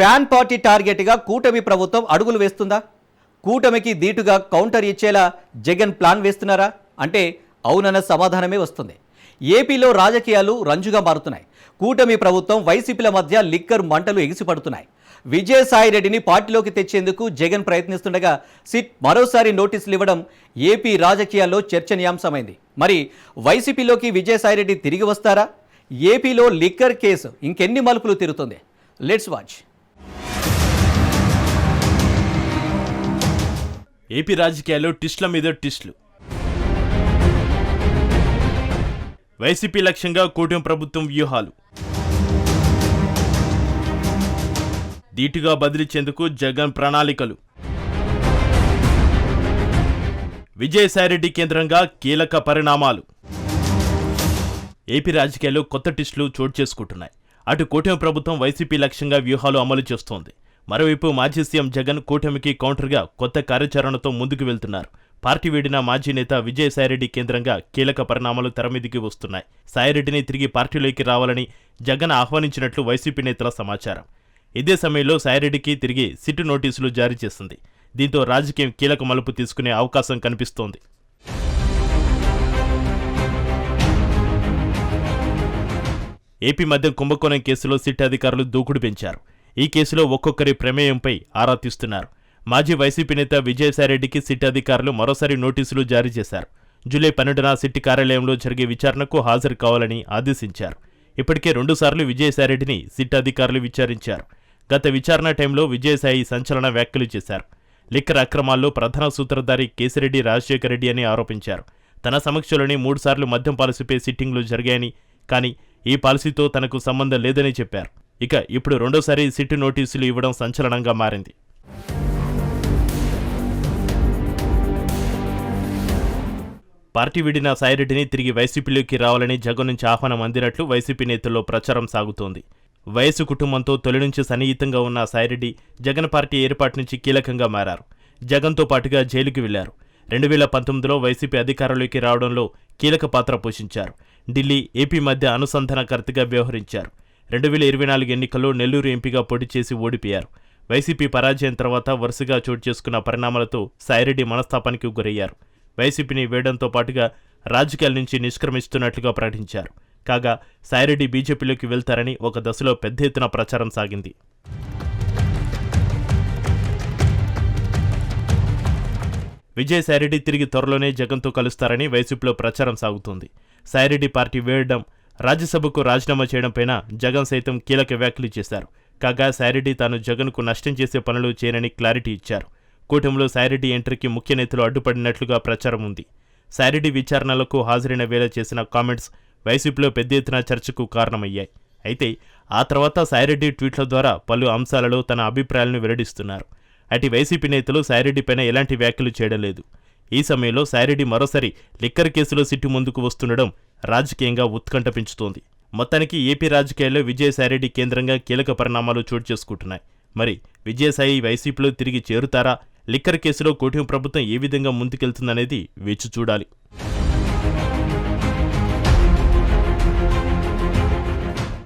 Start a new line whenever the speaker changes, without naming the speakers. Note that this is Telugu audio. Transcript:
ఫ్యాన్ పార్టీ టార్గెట్గా కూటమి ప్రభుత్వం అడుగులు వేస్తుందా? కూటమికి దీటుగా కౌంటర్ ఇచ్చేలా జగన్ ప్లాన్ వేస్తున్నారా? అంటే అవునన్న సమాధానమే వస్తుంది. ఏపీలో రాజకీయాలు రంజుగా మారుతున్నాయి. కూటమి ప్రభుత్వం వైసీపీల మధ్య లిక్కర్ మంటలు ఎగిసిపడుతున్నాయి. విజయసాయిరెడ్డిని పార్టీలోకి తెచ్చేందుకు జగన్ ప్రయత్నిస్తుండగా సిట్ మరోసారి నోటీసులు ఇవ్వడం ఏపీ రాజకీయాల్లో చర్చనీయాంశమైంది. మరి వైసీపీలోకి విజయసాయిరెడ్డి తిరిగి వస్తారా? ఏపీలో లిక్కర్ కేసు ఇంకెన్ని మలుపులు తిరుగుతుంది? లెట్స్ వాచ్
ఏపీ రాజకీయాల్లో టిస్ట్ల మీద టిస్ట్లు. వైసీపీ లక్ష్యంగా కూటమి ప్రభుత్వం వ్యూహాలు. ధీటుగా బదిలిచ్చేందుకు జగన్ ప్రణాళికలు. విజయసాయిరెడ్డి కేంద్రంగా కీలక పరిణామాలు. ఏపీ రాజకీయాల్లో కొత్త టిస్టులు చోటు చేసుకుంటున్నాయి. అటు కూటమి ప్రభుత్వం వైసీపీ లక్ష్యంగా వ్యూహాలు అమలు చేస్తోంది. మరోవైపు మాజీ సీఎం జగన్ కూటమికి కౌంటర్గా కొత్త కార్యాచరణతో ముందుకు వెళ్తున్నారు. పార్టీ వీడిన మాజీ నేత విజయసాయిరెడ్డి కేంద్రంగా కీలక పరిణామాలు తెరమీదికి వస్తున్నాయి. సాయిరెడ్డిని తిరిగి పార్టీలోకి రావాలని జగన్ ఆహ్వానించినట్లు వైసీపీ నేతల సమాచారం. ఇదే సమయంలో సాయిరెడ్డికి తిరిగి సిట్టు నోటీసులు జారీ చేసింది. దీంతో రాజకీయం కీలక మలుపు తీసుకునే అవకాశం కనిపిస్తోంది. ఏపీ మధ్య కుంభకోణం కేసులో సిట్ అధికారులు దూకుడు పెంచారు. ఈ కేసులో ఒక్కొక్కరి ప్రమేయంపై ఆరా తీస్తున్నారు. మాజీ వైసీపీ నేత విజయసాయిరెడ్డికి సిట్ అధికారులు మరోసారి నోటీసులు జారీ చేశారు. జూలై పన్నెండున సిట్ కార్యాలయంలో జరిగే విచారణకు హాజరు కావాలని ఆదేశించారు. ఇప్పటికే రెండుసార్లు విజయసాయిరెడ్డిని సిట్ అధికారులు విచారించారు. గత విచారణ టైంలో విజయసాయి సంచలన వ్యాఖ్యలు చేశారు. లిక్కర్ అక్రమాల్లో ప్రధాన సూత్రధారి కేసిరెడ్డి రాజశేఖర రెడ్డి అని ఆరోపించారు. తన సమక్షంలోనే మూడుసార్లు మద్యం పాలసీపై సిట్టింగ్లు జరిగాయని కానీ ఈ పాలసీతో తనకు సంబంధం లేదని చెప్పారు. ఇక ఇప్పుడు రెండోసారి సిట్టు నోటీసులు ఇవ్వడం సంచలనంగా మారింది. పార్టీ విడిన సాయిరెడ్డిని తిరిగి వైసీపీలోకి రావాలని జగన్ నుంచి ఆహ్వానం అందినట్లు వైసీపీ నేతల్లో ప్రచారం సాగుతోంది. వయసు కుటుంబంతో తొలి నుంచి సన్నిహితంగా ఉన్న సాయిరెడ్డి జగన్ పార్టీ ఏర్పాటు నుంచి కీలకంగా మారారు. జగన్తో పాటుగా జైలుకి వెళ్ళారు. రెండు వేల పంతొమ్మిదిలో వైసీపీ అధికారంలోకి రావడంలో కీలక పాత్ర పోషించారు. ఢిల్లీ ఏపీ మధ్య అనుసంధానకర్తగా వ్యవహరించారు. రెండు వేల ఇరవై నాలుగు ఎన్నికల్లో నెల్లూరు ఎంపీగా పోటీ చేసి ఓడిపోయారు. వైసీపీ పరాజయం తర్వాత వరుసగా చోటు చేసుకున్న పరిణామాలతో సాయిరెడ్డి మనస్తాపానికి గురయ్యారు. వైసీపీని వేయడంతో పాటుగా రాజకీయాల నుంచి నిష్క్రమిస్తున్నట్లుగా ప్రకటించారు. కాగా సాయిరెడ్డి బీజేపీలోకి వెళ్తారని ఒక దశలో పెద్ద ఎత్తున ప్రచారం సాగింది. విజయసాయిరెడ్డి తిరిగి త్వరలోనే జగన్తో కలుస్తారని వైసీపీలో ప్రచారం సాగుతుంది. సాయిరెడ్డి పార్టీ వేయడం రాజ్యసభకు రాజీనామా చేయడంపైన జగన్ సైతం కీలక వ్యాఖ్యలు చేశారు. కాగా సాయిరెడ్డి తాను జగన్కు నష్టం చేసే పనులు చేయనని క్లారిటీ ఇచ్చారు. కూటమిలో సాయిరెడ్డి ఎంట్రీకి ముఖ్య నేతలు అడ్డుపడినట్లుగా ప్రచారం ఉంది. సాయిరెడ్డి విచారణలకు హాజరైన వేళ చేసిన కామెంట్స్ వైసీపీలో పెద్ద ఎత్తున చర్చకు కారణమయ్యాయి. అయితే ఆ తర్వాత సాయిరెడ్డి ట్వీట్ల ద్వారా పలు అంశాలలో తన అభిప్రాయాలను వెల్లడిస్తున్నారు. అటు వైసీపీ నేతలు సాయిరెడ్డిపైన ఎలాంటి వ్యాఖ్యలు చేయడం లేదు. ఈ సమయంలో సాయిరెడ్డి మరోసారి లిక్కర్ కేసులో సిట్టు ముందుకు వస్తుండడం రాజకీయంగా ఉత్కంఠ పెంచుతోంది. మొత్తానికి ఏపీ రాజకీయాల్లో విజయసాయిరెడ్డి కేంద్రంగా కీలక పరిణామాలు చోటు చేసుకుంటున్నాయి. మరి విజయసాయి వైసీపీలో తిరిగి చేరుతారా? లిక్కర్ కేసులో కూటమి ప్రభుత్వం ఏ విధంగా ముందుకెళ్తుందనేది వేచి చూడాలి.